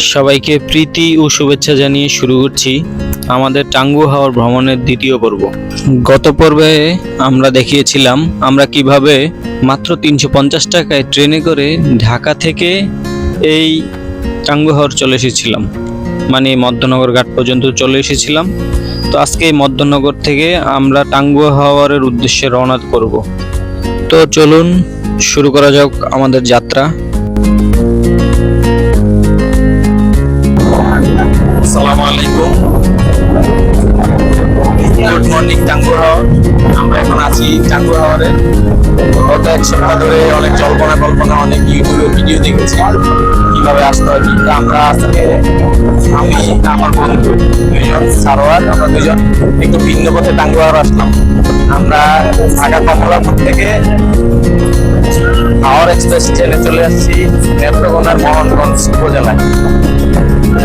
সবাইকে প্রীতি ও শুভেচ্ছা জানিয়ে শুরু করছি আমাদের টাঙ্গু হাওয়ার ভ্রমণের দ্বিতীয় পর্ব। গত পর্বে আমরা দেখিয়েছিলাম আমরা কীভাবে মাত্র তিনশো পঞ্চাশ টাকায় ট্রেনে করে ঢাকা থেকে এই টাঙ্গু হাওয়ার চলে এসেছিলাম। মানে মধ্যনগর ঘাট পর্যন্ত চলে এসেছিলাম। তো আজকে মধ্যনগর থেকে আমরা টাঙ্গু হাওয়ারের উদ্দেশ্যে রওনা করব। তো চলুন শুরু করা যাক আমাদের যাত্রা। আসসালামু আলাইকুম গুড মর্নিং টাঙ্গুর আমরা এখন আছি টাঙ্গুর হাওয়ারে গত এক সপ্তাহ ধরে অনেক জল্পনা কল্পনা, অনেক ইউটিউবে ভিডিও দেখেছি। কীভাবে আসতে হয়, কিন্তু আমরা আজকে আমি, আমার বন্ধু দুইজন সারোয়ার, আমরা দুজন একটু ভিন্ন পথে টাঙ্গুর হাওয়ার আসলাম। আমরা ঢাকা কমলাপুর থেকে হাওয়ার এক্সপ্রেস ট্রেনে চলে আসছি, নেত্রকোনার মোহনগঞ্জ উপজেলায়।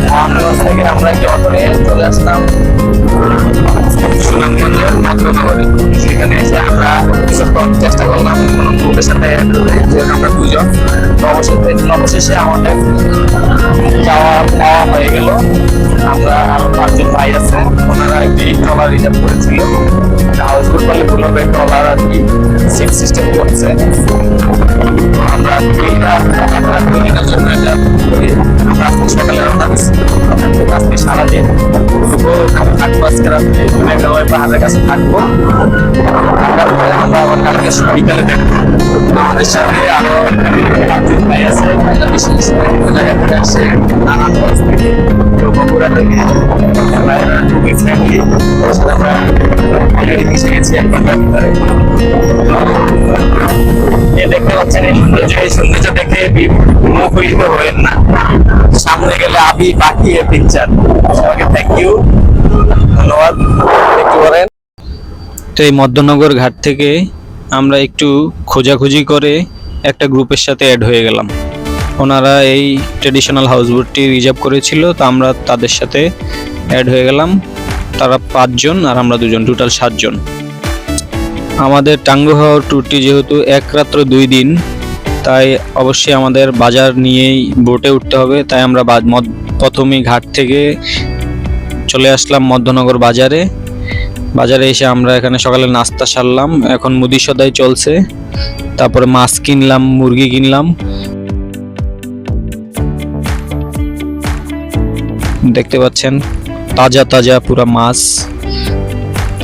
মোহনগঞ্জ থেকে আমরা একটি অটো নিয়ে চলে আসলাম সুনামগঞ্জের সেখানে এসে আমরা কিছুক্ষণ চেষ্টা করলাম কোনো গ্রুপের সাথে আমরা দুজন অবশেষে অবশেষে আমাদের যাওয়া হয়ে গেল আমরা আরও পাঁচজন ভাই আছে, ওনারা একটি ট্রলার রিজার্ভ করেছিল। হাউস বোট বলে পুরোপুরি ট্রলার আর কি সিট সিস্টেম করছে। আমরা আমরা দুই জন্য এটা আমরা আজকে সকালে দিচ্ছি। আজকে সারাদিন পুরো থাকব আজকে রাত্রে মেঘালয় পাহাড়ের কাছে থাকব। আমরা আবার কালকে বিকালে দেখব। আমাদের সাথে আরও ভাই আছে বিশেষ জায়গা থেকে আসে নারায়ণগঞ্জ সামনে গেলে আবি বাকি এ পিকচার সবাইকে থ্যাংক ইউ ধন্যবাদ বলেন তো এই মধ্যনগর ঘাট থেকে আমরা একটু খোঁজাখুঁজি করে একটা গ্রুপের সাথে অ্যাড হয়ে গেলাম। ওনারা এই ট্রেডিশনাল হাউসবোটটি রিজার্ভ করেছিল, তো আমরা তাদের সাথে অ্যাড হয়ে গেলাম। তারা পাঁচজন আর আমরা দুজন টোটাল সাতজন। আমাদের টাঙ্গু হাওয়ার ট্যুরটি যেহেতু এক রাত্র দুই দিন, তাই অবশ্যই আমাদের বাজার নিয়েই বোটে উঠতে হবে। তাই আমরা প্রথমেই ঘাট থেকে চলে আসলাম মধ্যনগর বাজারে। বাজারে এসে আমরা এখানে সকালে নাস্তা সারলাম। এখন মুদি সদাই চলছে। তারপরে মাছ কিনলাম, মুরগি কিনলাম। দেখতে পাচ্ছেন। তাজা তাজা পুরা মাছ।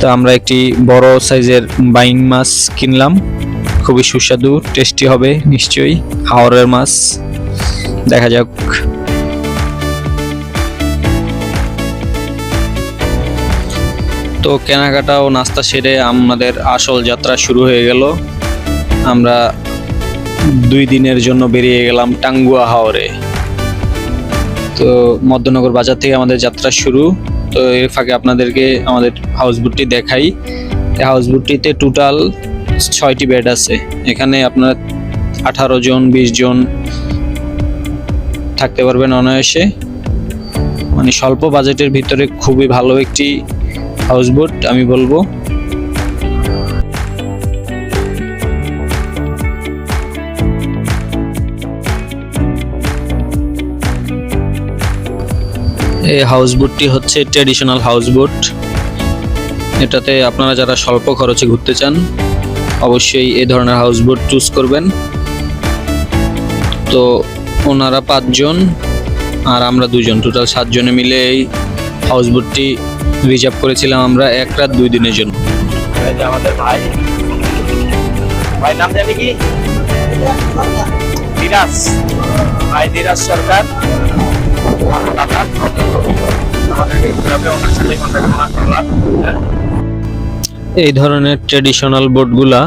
তো আমরা একটি বড় সাইজের বাইং মাছ কিনলাম। খুবই সুস্বাদু, টেস্টি হবে নিশ্চয়ই। হাওরের মাছ। দেখা যাক। তো কেনাকাটা ও নাস্তা সেরে আমাদের আসল যাত্রা শুরু হয়ে গেল। আমরা দুই দিনের জন্য বেরিয়ে গেলাম টাঙ্গুয়া হাওরে। তো মধ্যনগর বাজার থেকে আমাদের যাত্রা শুরু। তো এর ফাঁকে আপনাদেরকে আমাদের হাউস হাউসবোটটি দেখাই। এই হাউসবোটটিতে টোটাল ছয়টি বেড আছে। এখানে আপনার আঠারো জন, বিশ জন থাকতে পারবেন অনায়াসে। মানে স্বল্প বাজেটের ভিতরে খুবই ভালো একটি হাউস হাউসবোট আমি বলব। এই হাউসবোটটি হচ্ছে ট্রেডিশনাল হাউসবোট এটাতে আপনারা যারা স্বল্প খরচে ঘুরতে চান, অবশ্যই এই ধরনের হাউসবোট চুজ করবেন। তো ওনারা পাঁচজন আর আমরা দুজন। টোটাল সাতজনে মিলে এই হাউসবোটটি রিজার্ভ করেছিলাম আমরা এক রাত দুই দিনের জন্য। আমাদের ভাই। ভাই নাম জানি কি? ভাই দিরাজ সরকার। এই ধরনের ট্রেডিশনাল বোটগুলা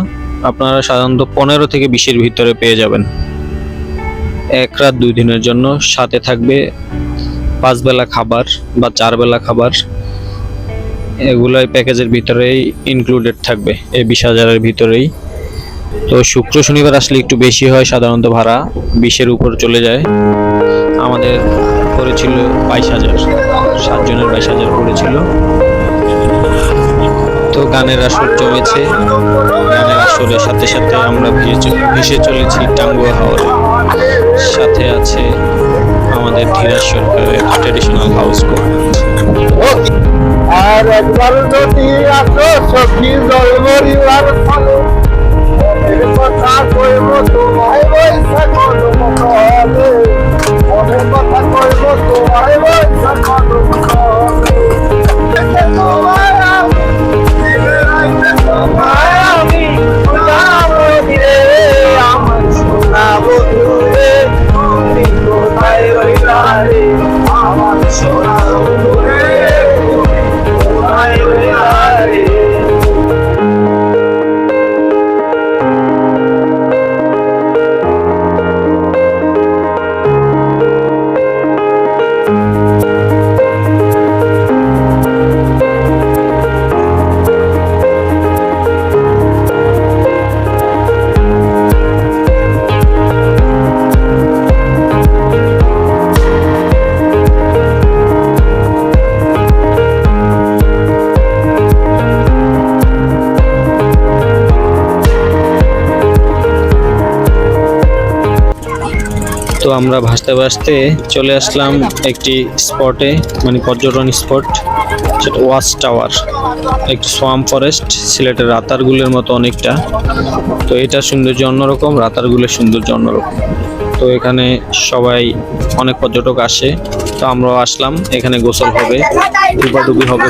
আপনারা সাধারণত পনেরো থেকে বিশের ভিতরে পেয়ে যাবেন। এক রাত দুই দিনের জন্য সাথে থাকবে পাঁচ বেলা খাবার বা চার বেলা খাবার। এগুলাই প্যাকেজের ভিতরেই ইনক্লুডেড থাকবে, এই বিশ হাজারের ভিতরেই। তো শুক্র শনিবার আসলে একটু বেশি হয়, সাধারণত ভাড়া বিশের উপর চলে যায়। আমাদের পড়েছিল বাইশ হাজার। সাতজনের বাইশ হাজার পড়েছিল তো গানের আসর জমেছে। গানের আসরের সাথে সাথে আমরা ভেসে চলেছি টাঙ্গুয়া হাওরে সাথে আছে আমাদের ধীরাজ সরকারের ট্রেডিশনাল হাউস আর একবার মনের কথা কইব তোমায় বৈশাখ মধুমকলে তোমায় আমরা ভাসতে ভাসতে চলে আসলাম একটি স্পটে মানে পর্যটন স্পট সেটা ওয়াচ টাওয়ার একটি সোয়াম ফরেস্ট সিলেটের রাতারগুলের মতো অনেকটা তো এটা সৌন্দর্য অন্যরকম রাতারগুলের সৌন্দর্য অন্যরকম তো এখানে সবাই অনেক পর্যটক আসে তো আমরাও আসলাম এখানে গোসল হবে ডুবাডুবি হবে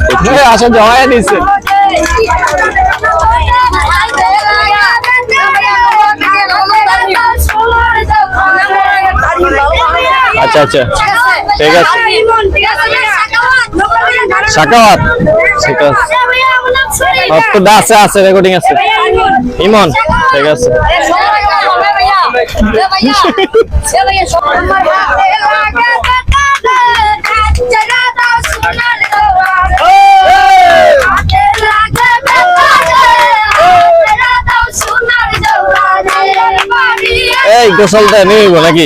আচ্ছা আচ্ছা। ঠিক আছে। সাকাওয়াত? ঠিক আছে। তো আছে আছে রেকর্ডিং আছে। ইমন, ঠিক আছে। এই গোসলটা নিয়ে নাকি?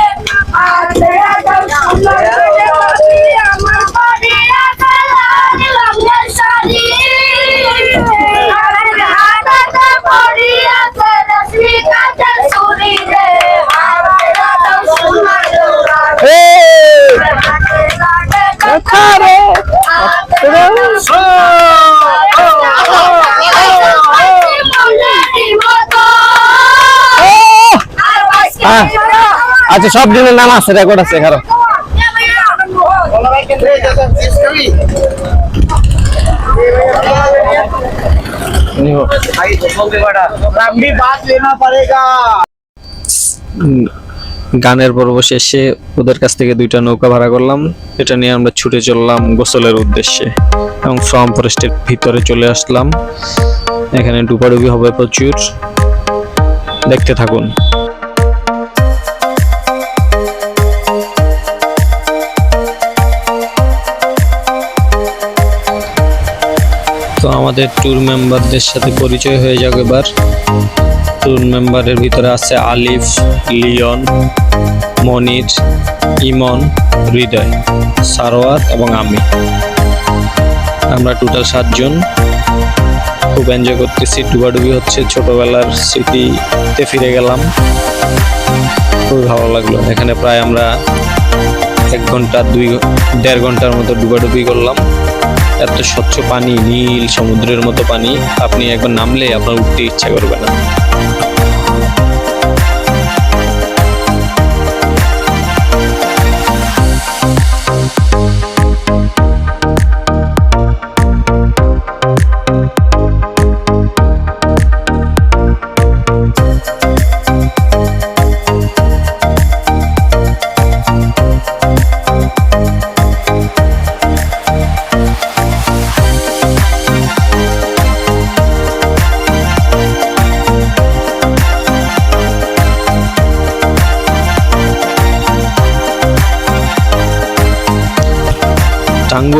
আচ্ছা সব দিনের নাম আছে রেকর্ড আছে এখানে গানের পর্ব শেষে ওদের কাছ থেকে দুইটা নৌকা ভাড়া করলাম। এটা নিয়ে আমরা ছুটে চললাম গোসলের উদ্দেশ্যে এবং ফ্রম ফরেস্টের ভিতরে চলে আসলাম। এখানে ডুবাডুবি হবে প্রচুর। দেখতে থাকুন। তো আমাদের ট্যুর মেম্বারদের সাথে পরিচয় হয়ে যাক এবার। ট্যুর মেম্বারের ভিতরে আছে আলিফ লিওন মনির, ইমন, হৃদয়, সারোয়ার এবং আমি। আমরা টোটাল সাতজন। খুব এনজয় করতেছি। ডুবাডুবি হচ্ছে ছোটবেলার স্মৃতিতে ফিরে গেলাম। খুবই ভালো লাগল। এখানে প্রায় আমরা এক ঘণ্টা, দুই দেড় ঘণ্টার মতো ডুবাডুবি করলাম। এত স্বচ্ছ পানি, নীল সমুদ্রের মতো পানি, আপনি একবার নামলে আপনার উঠতে ইচ্ছা করবে না।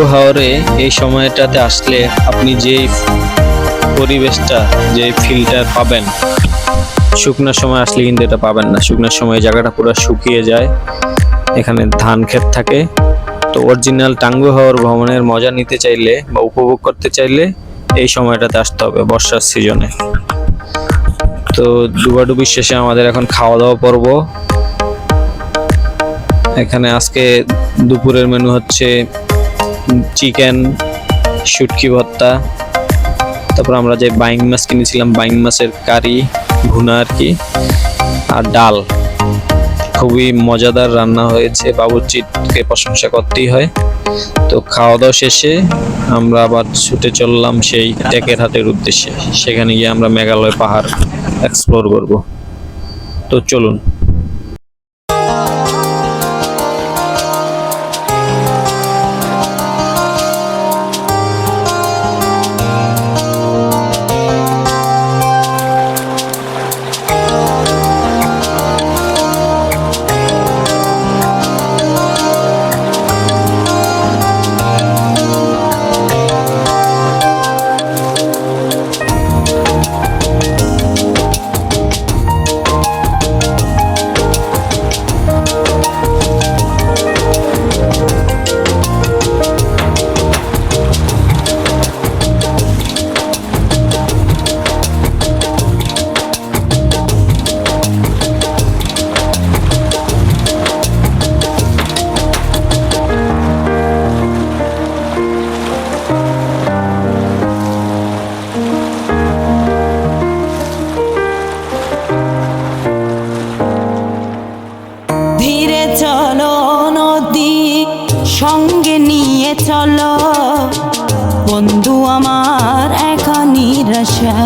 টাঙ্গু হাওরে এই সময়টাতে আসলে আপনি যেই পরিবেশটা যে ফিলটা পাবেন শুকনার সময় আসলে কিন্তু এটা পাবেন না। শুকনার সময় জায়গাটা পুরো শুকিয়ে যায়। এখানে ধান ক্ষেত থাকে। তো অরিজিনাল টাঙ্গু হাওয়ার ভ্রমণের মজা নিতে চাইলে বা উপভোগ করতে চাইলে এই সময়টাতে আসতে হবে বর্ষার সিজনে তো ডুবাডুবির শেষে আমাদের এখন খাওয়া দাওয়া পর্ব। এখানে আজকে দুপুরের মেনু হচ্ছে চিকেন, শুটকি ভর্তা, তারপর আমরা যে বাইং মাছ কিনেছিলাম, বাইং মাছের কারি, ভুনা আর কি, আর ডাল। খুবই মজাদার রান্না হয়েছে, বাবুর্চিকে প্রশংসা করতেই হয়। তো খাওয়া দাওয়া শেষে আমরা আবার ছুটে চললাম সেই টেকের হাটের উদ্দেশ্যে। সেখানে গিয়ে আমরা মেঘালয় পাহাড় এক্সপ্লোর করব। তো চলুন। সঙ্গে নিয়ে চলো। বন্ধু আমার একা নিরাশা।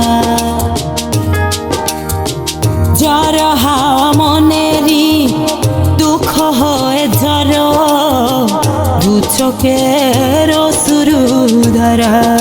জ্বর হাওয়া মনেরই দুঃখ হয়ে জ্বর দু চোখের ধরা ধীরে।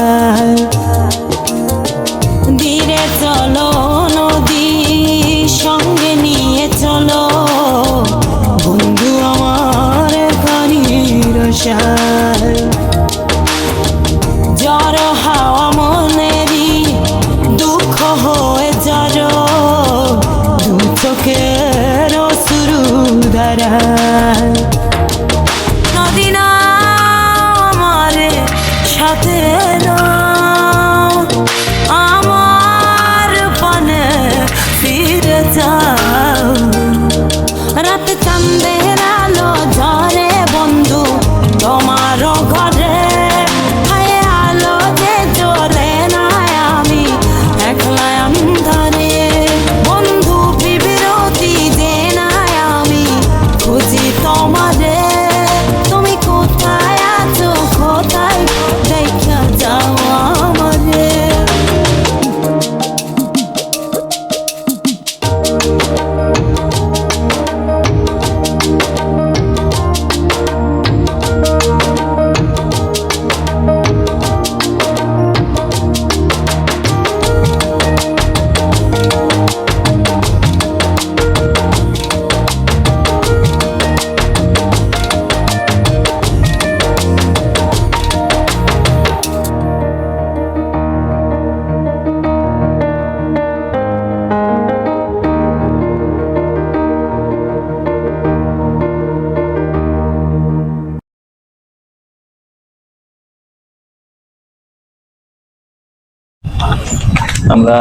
আমরা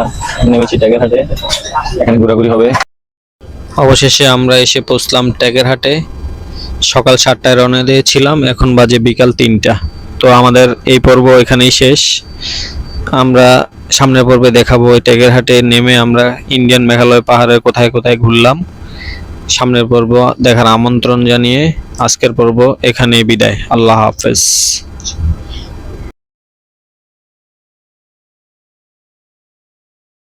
নেমেছি ট্যাগের হাটে এখানে ঘোরাঘুরি হবে। অবশেষে আমরা এসে পৌঁছলাম ট্যাগের হাটে সকাল সাতটায় রওনা দিয়েছিলাম, এখন বাজে বিকাল তিনটা। তো আমাদের এই পর্ব এখানেই শেষ। আমরা সামনের পর্বে দেখাবো ওই ট্যাগের হাটে নেমে আমরা ইন্ডিয়ান মেঘালয় পাহাড়ের কোথায় কোথায় ঘুরলাম। সামনের পর্ব দেখার আমন্ত্রণ জানিয়ে আজকের পর্ব এখানেই বিদায়। আল্লাহ হাফেজ।